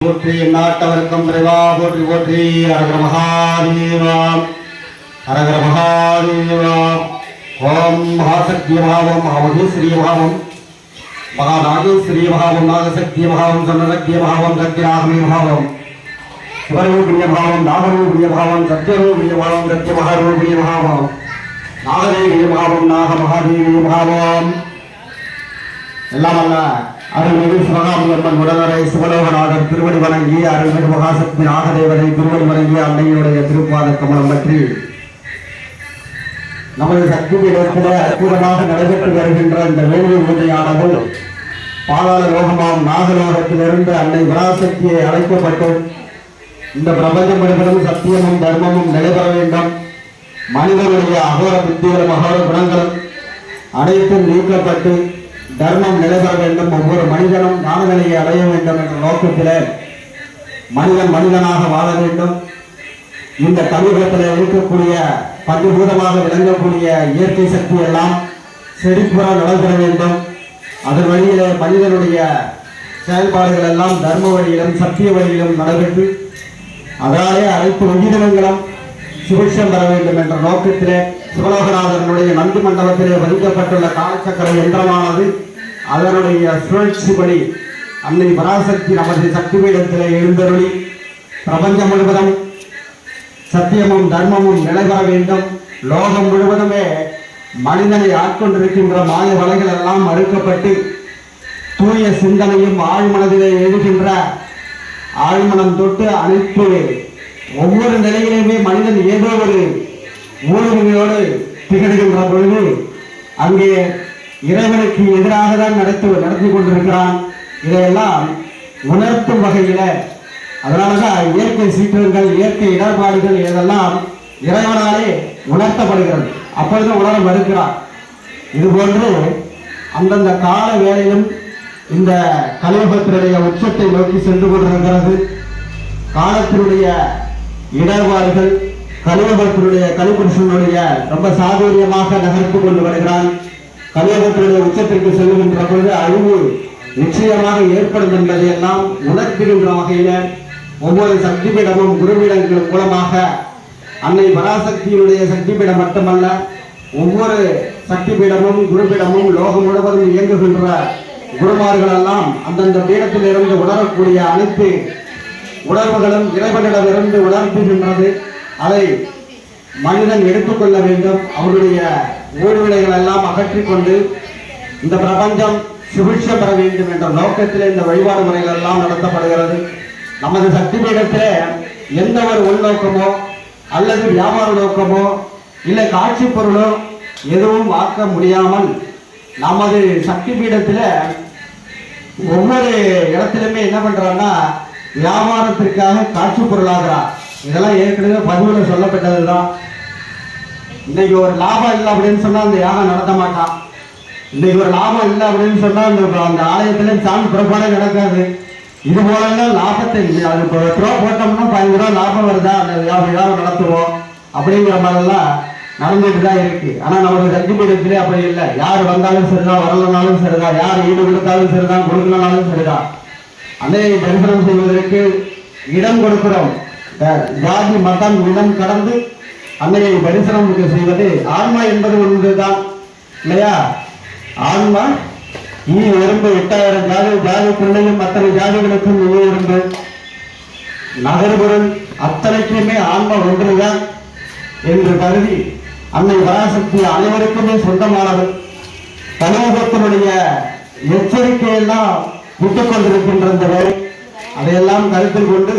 போற்றி நாட்டவர்க்கம் பிறவா போற்றி போற்றி அரகர மகாதேவாம் அரகர மகாதேவாம் ஓம் மகாசக்திய பாவம் மகாமகேஸ்வரிய பாவம் மகாநாகேஸ்வரிய பாவம் நாகசக்திய பாவம் சன்னசக்திய பாவம் சத்யநாகமே பாவம் சிவரூபிணிய பாவம் நாகரூபிணிய பாவம் சத்யரூபிணிய பாவம் சத்ய மகாரூபிணிய பாவம் நாகதேவிய பாவம் நாக மகாதேவிய பாவம். எல்லாம் அல்ல. அருள்மிகு சிவகாமி அம்மன் உடனரை சிவலோகநாதர் திருவடி வணங்கி அருள்மிகு மகாசக்தி நாகதேவனை திருவடி வணங்கி அன்னையினுடைய திருப்பாத கமலம் பற்றி நமது சக்தி பீடத்திலே அற்புதமாக நடைபெற்று வருகின்ற இந்த வேள்வி பூஜையானது பாதாள லோகமாம் நாகலோகத்திலிருந்து அன்னை விராசக்தியை அழைக்கப்பட்டு இந்த பிரபஞ்சம் முழுவதும் சத்தியமும் தர்மமும் நிலைபெற வேண்டும். மனிதனுடைய அகோர புத்திகளும் அகோர குணங்களும் அனைத்தும் நீக்கப்பட்டு தர்மம் நிலைபெற வேண்டும். ஒவ்வொரு மனிதனும் ஞானநிலையை அடைய வேண்டும் என்ற நோக்கத்திலே மனிதன் மனிதனாக வாழ வேண்டும். இந்த தமிழகத்தில் இருக்கக்கூடிய பஞ்சபூதமாக விளங்கக்கூடிய இயற்கை சக்தி எல்லாம் செழிப்புற நடைபெற வேண்டும். அதன் வழியிலே மனிதனுடைய செயல்பாடுகள் எல்லாம் தர்ம வழியிலும் சத்திய வழியிலும் நடைபெற்று அதனாலே அனைத்து உயிரினங்களும் சுபிட்சம் பெற வேண்டும் என்ற நோக்கத்திலே சிவலோகநாதனுடைய நந்தி மண்டபத்திலே பதிக்கப்பட்டுள்ள காலச்சக்கர யந்திரமானது அதனுடைய சுழற்சிபடி அன்னை பராசக்தி நமது சக்தி பீடத்தில் எழுந்தருளி பிரபஞ்சம் முழுவதும் சத்தியமும் தர்மமும் நிலைபெற வேண்டும். லோகம் முழுவதுமே மனிதனை ஆட்கொண்டிருக்கின்ற மாய வலைகள் எல்லாம் மறுக்கப்பட்டு தூய சிந்தனையும் ஆழ்மனதிலே எழுகின்ற ஆழ்மனம் தொட்டு அனைத்து ஒவ்வொரு நிலையிலுமே மனிதன் ஏதோ ஒரு ஊழல்களோடு திகழ்கின்ற பொழுது அங்கே இறைவனுக்கு எதிராக தான் நடத்து நடத்தி கொண்டிருக்கிறான். இதையெல்லாம் உணர்த்தும் வகையில அதனாலதான் இயற்கை சீற்றங்கள் இயற்கை இடர்பாடுகள் இதெல்லாம் இறைவனாலே உணர்த்தப்படுகிறது. அப்பொழுது உணர மறுக்கிறான் இது போன்று அந்தந்த கால வேளையும் இந்த கலியுகத்தினுடைய உச்சத்தை நோக்கி சென்று கொண்டிருக்கிறது. காலத்தினுடைய இடர்பாடுகள் கலியுகத்தினுடைய கலிபுருஷனுடைய ரொம்ப சாதுரியமாக நகர்த்து கொண்டு வருகிறான். கலியுகத்தினுடைய உச்சத்திற்கு செல்லுகின்ற பொழுது அழிவு நிச்சயமாக ஏற்படும் என்பதை எல்லாம் உணர்த்துகின்ற வகையில ஒவ்வொரு சக்திபீடமும் குருபீடங்கள் மூலமாக அன்னை பராசக்தியினுடைய சக்திபீடம் மட்டுமல்ல ஒவ்வொரு சக்திபீடமும் குருபீடமும் லோகம் முழுவதும் இயங்குகின்ற குருமார்கள் எல்லாம் அந்தந்த பீடத்தில் இருந்து உணரக்கூடிய அனைத்து உணர்வுகளும் இறைவனிடமிருந்து உணர்த்துகின்றது அதை மனிதன் எடுத்துக்கொள்ள வேண்டும். அவருடைய ஊழ்வினைகள் எல்லாம் அகற்றிக்கொண்டு இந்த பிரபஞ்சம் சுபிட்சம் பெற வேண்டும் என்ற நோக்கத்தில் இந்த வழிபாடு முறைகள் எல்லாம் நடத்தப்படுகிறது. நமது சக்தி பீடத்தில் எந்த ஒரு உள்நோக்கமோ அல்லது வியாபார நோக்கமோ இல்லை காட்சி பொருளோ எதுவும் ஆக்க முடியாமல் நமது சக்தி பீடத்தில் ஒவ்வொரு இடத்திலுமே என்ன பண்ணுறான்னா வியாபாரத்திற்காக காட்சி பொருளாகிறார். இதெல்லாம் ஏற்கனவே பகுதியில் சொல்லப்பட்டது தான் இன்னைக்கு ஒரு லாபம் இல்லை அப்படின்னு சொன்னா அந்த யாகம் நடத்த மாட்டான் இன்னைக்கு ஒரு லாபம் இல்லை அப்படின்னு சொன்னா அந்த அந்த ஆலயத்துல சாமி புறப்பாடே நடக்காது. இது போலெல்லாம் லாபத்தை அது இப்போ பத்து ரூபா போட்டோம்னா பதினஞ்சு ரூபா லாபம் வருதா? அந்த வியா- நடத்துவோம். அப்படிங்கிற மாதிரிலாம் நடந்துட்டு தான் இருக்கு. ஆனா நமக்கு சக்தி அப்படி இல்லை. யார் வந்தாலும் சரிதான் வரலனாலும் சரிதான். யார் ஈடு கொடுத்தாலும் சரிதான் கொடுக்கலனாலும் சரிதான். அதே தரிசனம் செய்வதற்கு இடம் கொடுக்கிறோம். ஜாதி மதம் இடம் கடந்து அன்னையை தரிசனம் செய்வது ஆன்மா என்பது ஒன்றுதான். இல்லையா? ஆன்மா இனி எறும்பு எட்டாயிரம் ஜாதி ஜாதிக்குள்ளேயும் அத்தனை ஜாதிகளுக்கும் இனி எறும்பு. நகர்பொருள் அத்தனைக்குமே ஆன்மா ஒன்றுதான் என்று கருதி அன்னை பராசக்தி அனைவருக்குமே சொந்தமானவர் கலியுகத்தினுடைய எச்சரிக்கையெல்லாம் விட்டுக் கொண்டிருக்கின்ற இந்த வேலை. அதையெல்லாம் கருத்தில் கொண்டு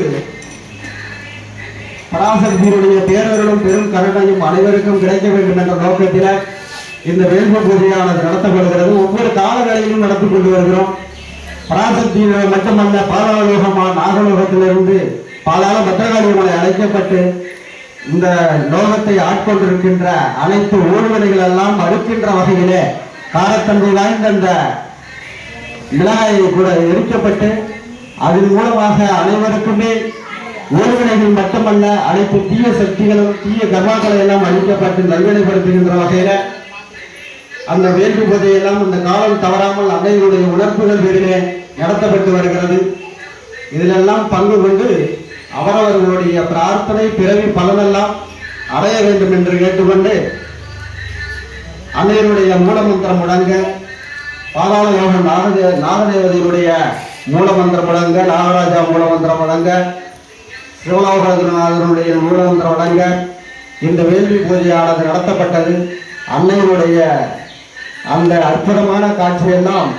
பராசக்தியுடைய தேர்வர்களும் பெரும் கருணையும் அனைவருக்கும் கிடைக்க வேண்டும் என்ற நோக்கத்தில் இந்த வேள்வி பூஜையானது நடத்தப்படுகிறது. ஒவ்வொரு காலநிலையிலும் நடத்தி கொண்டு வருகிறோம். பராசக்தியினர் மட்டுமல்ல பாலாலோகமா நாகலோகத்திலிருந்து பாலால பத்திரகாளியமலை அழைக்கப்பட்டு இந்த லோகத்தை ஆட்கொண்டிருக்கின்ற அனைத்து ஊழ்வினைகள் எல்லாம் மறுக்கின்ற வகையிலே காரத்தன்மை வாய்ந்த அந்த மிளகாயை கூட எரிக்கப்பட்டு அதன் மூலமாக அனைவருக்குமே ஊழ்வினைகள் மட்டுமல்ல அனைத்து தீய சக்திகளும் தீய கர்மாக்களை எல்லாம் அழிக்கப்பட்டு நல்வினைப்படுத்துகின்ற வகையில அந்த வேண்டுபதை எல்லாம் அந்த காலம் தவறாமல் அன்னையுடைய உணர்வுகள் பேரிலே நடத்தப்பட்டு வருகிறது. இதிலெல்லாம் பங்கு கொண்டு அவரவர்களுடைய பிரார்த்தனை பிறவி பலனெல்லாம் அடைய வேண்டும் என்று கேட்டுக்கொண்டு அன்னையருடைய மூலமந்திரம் முழங்க பாதாள யோக நாரதே நாகதேவதையுடைய மூலமந்திரம் முழங்க நாகராஜா மூலமந்திரம் முழங்க சிவலோகநாதனுடைய மூலமந்திரம் முழங்க இந்த வேள்வி பூஜையானது நடத்தப்பட்டது. அன்னையினுடைய அந்த அற்புதமான காட்சியெல்லாம்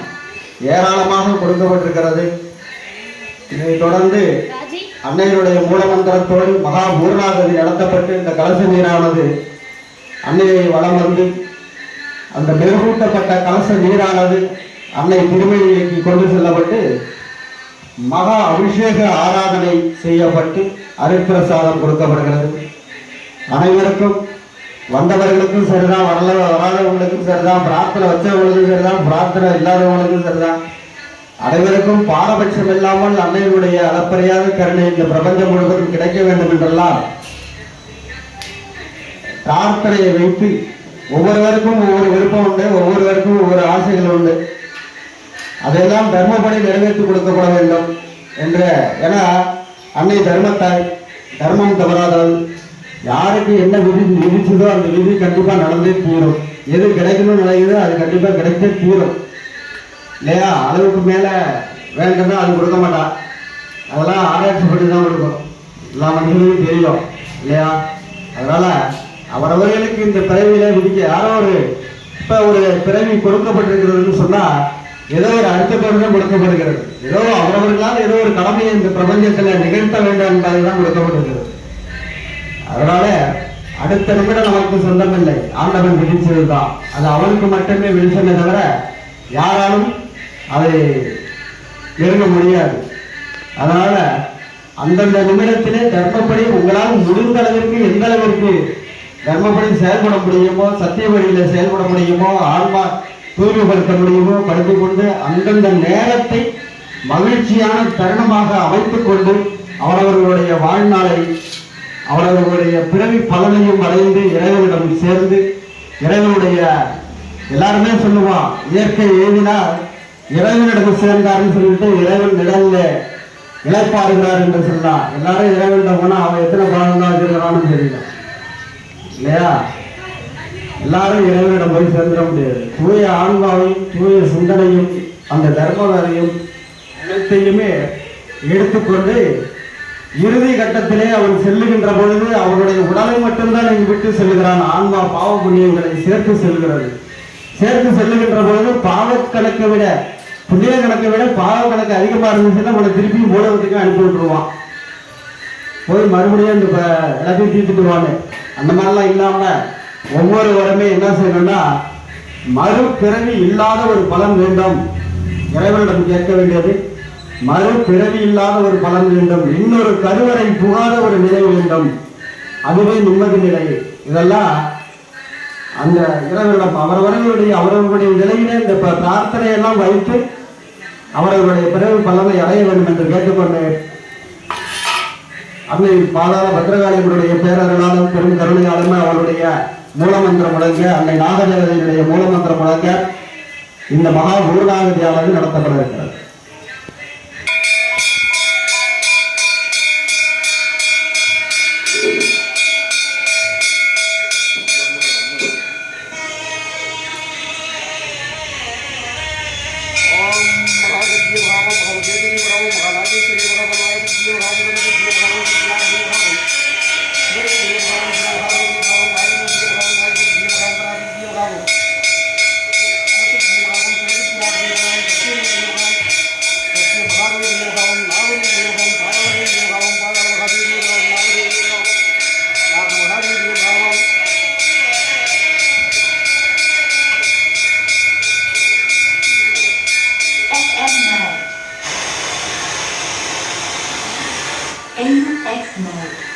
ஏராளமாக கொடுக்கப்பட்டிருக்கிறது. இதைத் தொடர்ந்து அன்னையினுடைய மூலமந்திரத்தோடு மகா பூர்ணாகதி நடத்தப்பட்டு இந்த கலச நீரானது அன்னையை வலம் வந்து அந்த மெருகூட்டப்பட்ட கலச நீரானது அன்னை திருமணிக்கு கொண்டு செல்லப்பட்டு மகா அபிஷேக ஆராதனை செய்யப்பட்டு அருட்பிரசாதம் கொடுக்கப்படுகிறது. அனைவருக்கும் வந்தவர்களுக்கும் சரிதான் வரல வராதவங்களுக்கும் சரிதான் பிரார்த்தனை வச்சவங்களுக்கும் சரிதான் பிரார்த்தனை இல்லாதவங்களுக்கும் சரிதான். அனைவருக்கும் பாரபட்சம் இல்லாமல் அன்னையினுடைய அளப்பறையாத கருணை இந்த பிரபஞ்சம் முழுவதும் கிடைக்க வேண்டும் என்றெல்லாம் பிரார்த்தனையை வைத்து ஒவ்வொருவருக்கும் ஒவ்வொரு விருப்பம் உண்டு ஒவ்வொருவருக்கும் ஒவ்வொரு ஆசைகள் உண்டு. அதெல்லாம் தர்மப்படி நிறைவேற்றி கொடுக்கப்பட வேண்டும் என்ற ஏன்னா அன்னை தர்மத்தாய் தர்மம் தவறாதவள். யாருக்கு என்ன விதி விதிச்சதோ அந்த விதி கண்டிப்பாக நடந்தே தீரும். எது கிடைக்கணும்னு நினைக்குதோ அது கண்டிப்பாக கிடைச்சே தீரும். இல்லையா? அளவுக்கு மேலே வேண்டும்னா அது கொடுக்க மாட்டா. அதெல்லாம் ஆராய்ச்சி பண்ணி தான் கொடுக்கும் எல்லா மனிதர்களுக்கும் தெரியும். இல்லையா? அதனால அவரவர்களுக்கு இந்த பிறவியில விதிக்க யாரோ ஒரு இப்போ ஒரு பிறவி கொடுக்கப்பட்டிருக்கிறதுன்னு சொன்னால் ஏதோ ஒரு அடுத்த பிறகு கொடுக்கப்படுகிறது. ஏதோ அவரவர்களால் ஏதோ ஒரு கடமையை இந்த பிரபஞ்சத்துல நிகழ்த்த வேண்டும் என்பதுதான் கொடுக்கப்படுகிறது அதனால அடுத்த நிமிடம் நமக்கு சொந்தம் இல்லை. ஆண்டவன் விதிச்சதுதான் அது அவனுக்கு மட்டுமே விழிச்சமே தவிர யாராலும் அதை நெருங்க முடியாது. அதனால அந்தந்த நிமிடத்திலே தர்மப்படி உங்களால் முடிந்த அளவிற்கு எந்த அளவிற்கு தர்மப்படி செயல்பட முடியுமோ சத்திய வழியில செயல்பட முடியுமோ ஆன்மா தூய்மைப்படுத்த முடியுமோ படுத்திக் கொண்டு அந்தந்த நேரத்தை மகிழ்ச்சியான தருணமாக அமைத்துக் கொண்டு அவரவர்களுடைய வாழ்நாளை அவரவர்களுடைய பிறவி பலனையும் அடைந்து இறைவனிடம் சேர்ந்து இறைவனுடைய எல்லாருமே சொல்லுவான் இயற்கை எழுதினா இறைவனிடம் சேர்ந்தார்னு சொல்லிட்டு இறைவன் நிழல்ல இழைப்பாருகிறார் என்று சொன்னான் எல்லாரும் இறைவனிடம் போனால் அவன் எத்தனை பாகம் தான் வச்சிருக்கிறான்னு தெரியல. இல்லையா? எல்லாரும் இறைவனிடம் போய் சேர்ந்துட முடியாது. தூய ஆன்மாவையும் தூய சிந்தனையும் அந்த தர்மவரையும் அனைத்தையுமே எடுத்துக்கொண்டு இறுதி கட்டத்திலே அவன் செல்லுகின்ற பொழுது அவனுடைய உடலை மட்டும்தான் இங்கு விட்டு செல்கிறான் ஆன்மா பாவ புண்ணியங்களை சேர்த்து செல்கிறது. சேர்த்து செல்லுகின்ற பொழுது பாவ கணக்கை விட புண்ணிய கணக்கை விட பாவ கணக்கு அதிகமாக இருந்துச்சுன்னா அவனை திருப்பியும் மூலவத்துக்கு அனுப்பி விட்டுருவான். போய் மறுபடியும் இந்த எல்லாத்தையும் தீர்த்துட்டு வாங்க அந்த மாதிரிலாம் இல்லாமல் ஒவ்வொருவருமே என்ன செய்யணும்னா மறுபிறவி இல்லாத ஒரு பலன் வேண்டும். இறைவனிடம் கேட்க வேண்டியது மறுபிறவி இல்லாத ஒரு பலன் வேண்டும். இன்னொரு கருவறை புகாத ஒரு நிலை வேண்டும். அதுவே நிம்மதி நிலை. இதெல்லாம் அந்த இறைவனிடம் அவரவர்களுடைய அவரவர்களுடைய நிலையிலே இந்த பிரார்த்தனையெல்லாம் வைத்து அவர்களுடைய பிறகு பலனை அடைய வேண்டும் என்று கேட்டுக்கொண்டேன். அன்னை பாதாள பத்ரகாளிகளுடைய பேரர்களாலும் பெரும் கருணையாலும் அவருடைய மூலமந்திரம் முழங்க அன்னை நாகதேவதையினுடைய மூலமந்திரம் முழங்க இந்த மகா பூர்ணாகதியானது நடத்தப்பட இருக்கிறது in X mode.